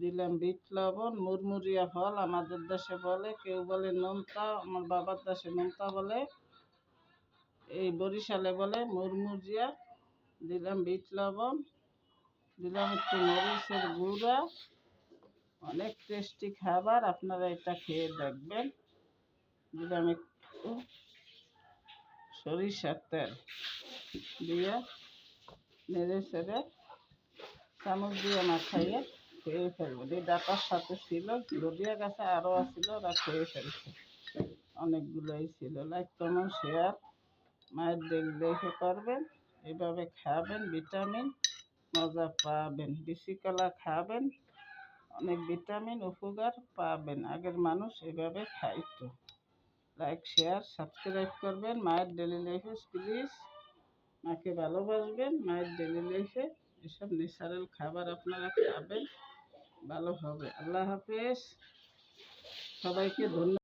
দিলাম বিট লবণ, মুরমুরিয়া ফল, আমাদের দেশে বলে, কেউ বলে নোনতা, আমার বাবার দেশে নোনতা বলে। এই বরিশালে বলে মুরমুরিয়া। দিলাম বিট লবণ, দিলাম একটু মরিচের গুঁড়া। অনেক টেস্টি খাবার, আপনারা এটা খেয়ে দেখবেন। দিলাম একটু সরিষার তেল দিয়ে। নেড়ে চেড়ে চামচ দিয়ে মাখাইয়ে খেয়ে ফেলব। এই ডাটার সাথে ছিল নদিয়া গাছে আরও আছিল, ওরা খেয়ে ফেলছে। অনেকগুলোই ছিল। লাইক কমন শেয়ার, মায়ের দেখ দেখে করবেন এভাবে খাবেন, ভিটামিন মজা পাবেন বিসি কলা খাবেন, অনেক ভিটামিন উপকার পাবেন। আগের মানুষ এভাবে খাইতো। লাইক, শেয়ার, সাবস্ক্রাইব করবেন, মায়ের ডেলি লাইফে প্লিজ মাকে ভালোবাসবেন, মায়ের ডেলি লাইফে এসব ন্যাচারাল খাবার আপনারা খাবেন, ভালো হবে। আল্লাহ হাফেজ। সবাইকে ধন্যবাদ।